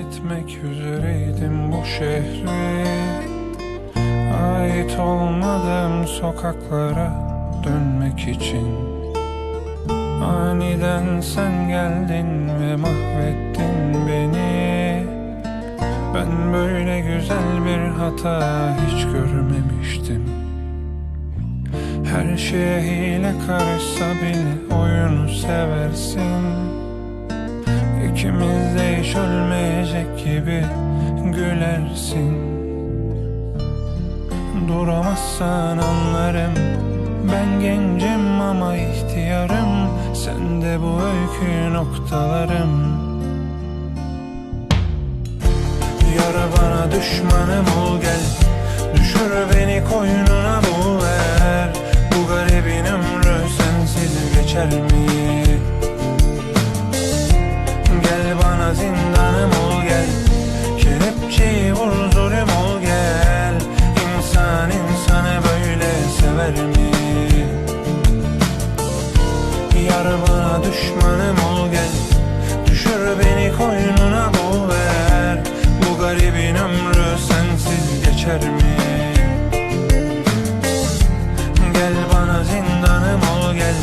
etmek üzereydim bu şehri Ait olmadığım sokaklara dönmek için. Aniden sen geldin ve mahvettin beni. Ben böyle güzel bir hata hiç görmemiştim. Her şeye hile karışsa bile oyunu seversin İkimiz de hiç ölmeyecek gibi gülersin. Duramazsan anlarım Ben gencim ama ihtiyarım. Sen de bu öykü noktalarım. Yara bana düşmanım ol gel. Düşür beni koynuna bul ver. Bu garibin ömrü sensiz geçer mi? Düşür beni koynuna ver Bu garibin ömrü sensiz geçer mi? Gel bana zindanım ol gel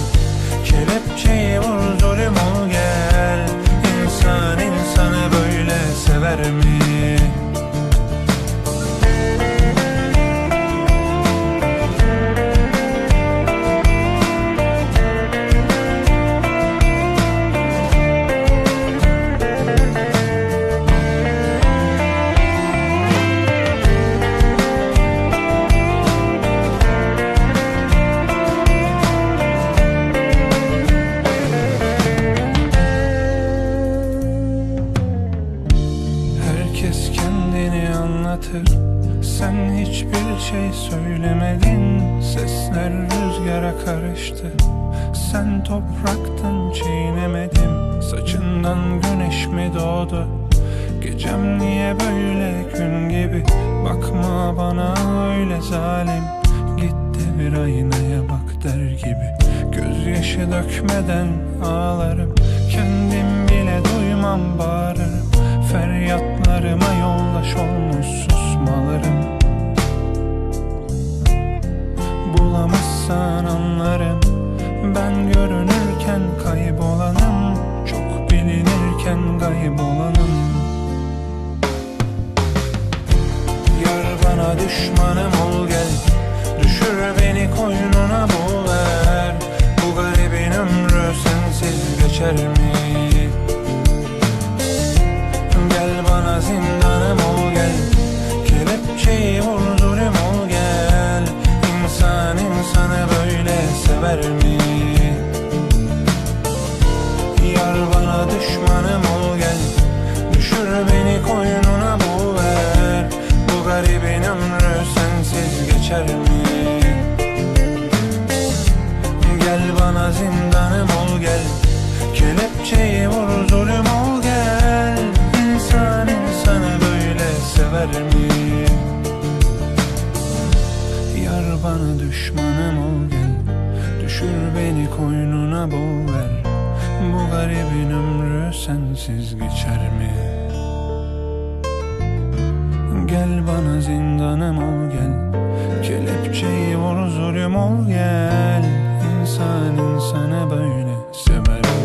Kelepçeyi vur zulüm ol gel İnsan insanı böyle sever mi? Sen hiçbir şey söylemedin. Sesler rüzgara karıştı. Sen topraktın çiğnemedim Saçından güneş mi doğdu? Gecem niye böyle gün gibi? Bakma bana öyle zalim. Git de bir aynaya bak der gibi. Gözyaşı dökmeden ağlarım. Kendim Bulamazsan anlarım. Ben görünürken kaybolanım. Çok bilinirken kaybolanım Yar bana düşmanım ol düşmanım ol gel. Düşür beni koynuna bul ver. Bu garibin ömrü sensiz geçer mi? Gel bana zindanım ol gel. Kelepçeyi vur zulüm ol gel. İnsan insanı böyle sever mi? Yar bana düşmanım ol gel. Düşür beni koynuna bul ver Bu garibin ömrü sensiz geçer mi? Gel bana zindanım ol gel. Kelepçeyi vur zulüm ol gel. İnsan insanı böyle sever